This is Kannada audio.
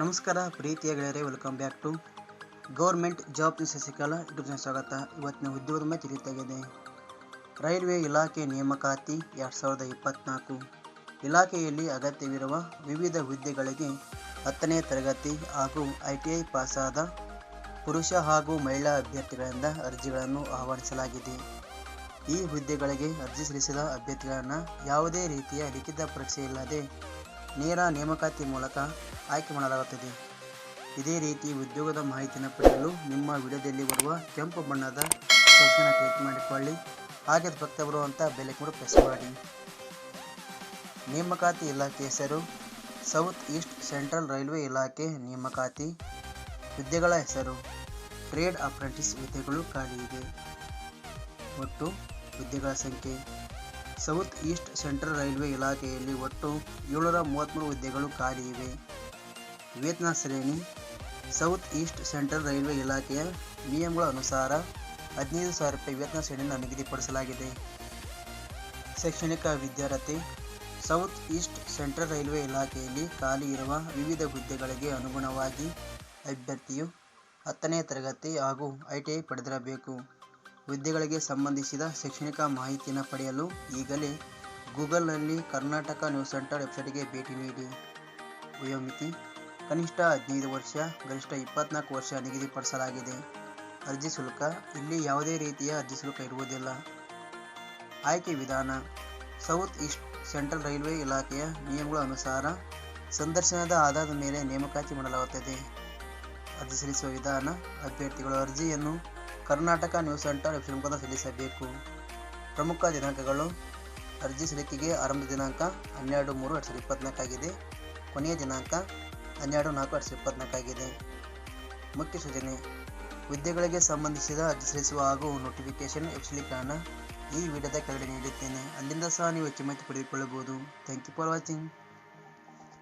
ನಮಸ್ಕಾರ, ಪ್ರೀತಿಯ ಗೆಳೆಯರೇ welcome back to government job Sasikala ಯೂಟ್ಯೂಬ್ನ ಸ್ವಾಗತ. ಇವತ್ತಿನ ಉದ್ಯೋಗದ ಮೇಲೆ ತಿಳಿತಾಗಿದೆ. ರೈಲ್ವೆ ಇಲಾಖೆ ನೇಮಕಾತಿ ಎರಡು ಸಾವಿರದ ಇಪ್ಪತ್ನಾಲ್ಕು. ಇಲಾಖೆಯಲ್ಲಿ ಅಗತ್ಯವಿರುವ ವಿವಿಧ ಹುದ್ದೆಗಳಿಗೆ ಹತ್ತನೇ ತರಗತಿ ಹಾಗೂ ಐ ಟಿ ಐ ಪಾಸಾದ ಪುರುಷ ಹಾಗೂ ಮಹಿಳಾ ಅಭ್ಯರ್ಥಿಗಳಿಂದ ಅರ್ಜಿಗಳನ್ನು ಆಹ್ವಾನಿಸಲಾಗಿದೆ. ಈ ಹುದ್ದೆಗಳಿಗೆ ಅರ್ಜಿ ಸಲ್ಲಿಸಿದ ಅಭ್ಯರ್ಥಿಗಳನ್ನು ಯಾವುದೇ ರೀತಿಯ ಲಿಖಿತ ಪರೀಕ್ಷೆ ಇಲ್ಲದೆ ನೇರ ನೇಮಕಾತಿ ಮೂಲಕ ಆಯ್ಕೆ ಮಾಡಲಾಗುತ್ತದೆ. ಇದೇ ರೀತಿ ಉದ್ಯೋಗದ ಮಾಹಿತಿಯನ್ನು ಪಡೆಯಲು ನಿಮ್ಮ ವಿಡಿಯೋದಲ್ಲಿ ಬರುವ ಕೆಂಪು ಬಣ್ಣದ ಸೆಕ್ಷನ್ ಕ್ಲಿಕ್ ಮಾಡಿಕೊಳ್ಳಿ. ಹಾಗೆ ಪಕ್ಕ ಬರುವಂಥ ಬೆಲೆ ಕೂಡ ಪ್ರೆಸ್ ಮಾಡಿ. ನೇಮಕಾತಿ ಇಲಾಖೆ ಹೆಸರು ಸೌತ್ ಈಸ್ಟ್ ಸೆಂಟ್ರಲ್ ರೈಲ್ವೆ ಇಲಾಖೆ ನೇಮಕಾತಿ. ಹುದ್ದೆಗಳ ಹೆಸರು ಟ್ರೇಡ್ ಅಪ್ರೆಂಟಿಸ್ ಹುದ್ದೆಗಳು ಖಾಲಿ ಇದೆ. ಒಟ್ಟು ಹುದ್ದೆಗಳ ಸಂಖ್ಯೆ. ಸೌತ್ ಈಸ್ಟ್ ಸೆಂಟ್ರಲ್ ರೈಲ್ವೆ ಇಲಾಖೆಯಲ್ಲಿ ಒಟ್ಟು ಏಳ್ನೂರ ಮೂವತ್ತ್ಮೂರು ಹುದ್ದೆಗಳು ಖಾಲಿ ಇವೆ. ವೇತನ ಶ್ರೇಣಿ, ಸೌತ್ ಈಸ್ಟ್ ಸೆಂಟ್ರಲ್ ರೈಲ್ವೆ ಇಲಾಖೆಯ ನಿಯಮಗಳ ಅನುಸಾರ ಹದಿನೈದು ಸಾವಿರ ರೂಪಾಯಿ ವೇತನ ಶ್ರೇಣಿಯನ್ನು ನಿಗದಿಪಡಿಸಲಾಗಿದೆ. ಶೈಕ್ಷಣಿಕ ವಿದ್ಯಾರ್ಥಿ ಸೌತ್ ಈಸ್ಟ್ ಸೆಂಟ್ರಲ್ ರೈಲ್ವೆ ಇಲಾಖೆಯಲ್ಲಿ ಖಾಲಿ ಇರುವ ವಿವಿಧ ಹುದ್ದೆಗಳಿಗೆ ಅನುಗುಣವಾಗಿ ಅಭ್ಯರ್ಥಿಯು ಹತ್ತನೇ ತರಗತಿ ಹಾಗೂ ಐ ಟಿ ಐ ಪಡೆದಿರಬೇಕು. ಹುದ್ದೆಗಳಿಗೆ ಸಂಬಂಧಿಸಿದ ಶೈಕ್ಷಣಿಕ ಮಾಹಿತಿಯನ್ನು ಪಡೆಯಲು ಈಗಲೇ ಗೂಗಲ್ನಲ್ಲಿ ಕರ್ನಾಟಕ ನ್ಯೂಸ್ ಸೆಂಟರ್ ವೆಬ್ಸೈಟ್ಗೆ ಭೇಟಿ ನೀಡಿ. ವಯೋಮಿತಿ ಕನಿಷ್ಠ ಹದಿನೈದು ವರ್ಷ, ಗರಿಷ್ಠ ಇಪ್ಪತ್ನಾಲ್ಕು ವರ್ಷ ನಿಗದಿಪಡಿಸಲಾಗಿದೆ. ಅರ್ಜಿ ಶುಲ್ಕ, ಇಲ್ಲಿ ಯಾವುದೇ ರೀತಿಯ ಅರ್ಜಿ ಶುಲ್ಕ ಇರುವುದಿಲ್ಲ. ಆಯ್ಕೆ ವಿಧಾನ, ಸೌತ್ ಈಸ್ಟ್ ಸೆಂಟ್ರಲ್ ರೈಲ್ವೆ ಇಲಾಖೆಯ ನಿಯಮಗಳ ಅನುಸಾರ ಸಂದರ್ಶನದ ಆಧಾರದ ಮೇಲೆ ನೇಮಕಾತಿ ಮಾಡಲಾಗುತ್ತದೆ. ಅರ್ಜಿ ಸಲ್ಲಿಸುವ ವಿಧಾನ, ಅಭ್ಯರ್ಥಿಗಳು ಅರ್ಜಿಯನ್ನು ಕರ್ನಾಟಕ ನ್ಯೂಸ್ ಸೆಂಟರ್ ವೆಬ್ಸೈಟ್ ಸಲ್ಲಿಸಬೇಕು ಪ್ರಮುಖ ದಿನಾಂಕಗಳು. ಅರ್ಜಿ ಸಲ್ಲಿಕೆಗೆ ಆರಂಭ ದಿನಾಂಕ ಹನ್ನೆರಡು ಮೂರು ಎರಡು ಸಾವಿರದ ಇಪ್ಪತ್ತ್ನಾಲ್ಕಾಗಿದೆ ಕೊನೆಯ ದಿನಾಂಕ ಹನ್ನೆರಡು ನಾಲ್ಕು ಎರಡು ಸಾವಿರದ ಇಪ್ಪತ್ತ್ನಾಲ್ಕಾಗಿದೆ ಮುಖ್ಯ ಸೂಚನೆ. ಹುದ್ದೆಗಳಿಗೆ ಸಂಬಂಧಿಸಿದ ಅರ್ಜಿ ಸಲ್ಲಿಸುವ ಹಾಗೂ ನೋಟಿಫಿಕೇಶನ್ ಕಾರಣ ಈ ವಿಡಿಯೋದ ಕೆಳಗಡೆ ನೀಡುತ್ತೇನೆ ಅಲ್ಲಿಂದ ಸಹ ನೀವು ಹೆಚ್ಚು ಮಾಹಿತಿ ಪಡೆದುಕೊಳ್ಳಬಹುದು. Thank you for watching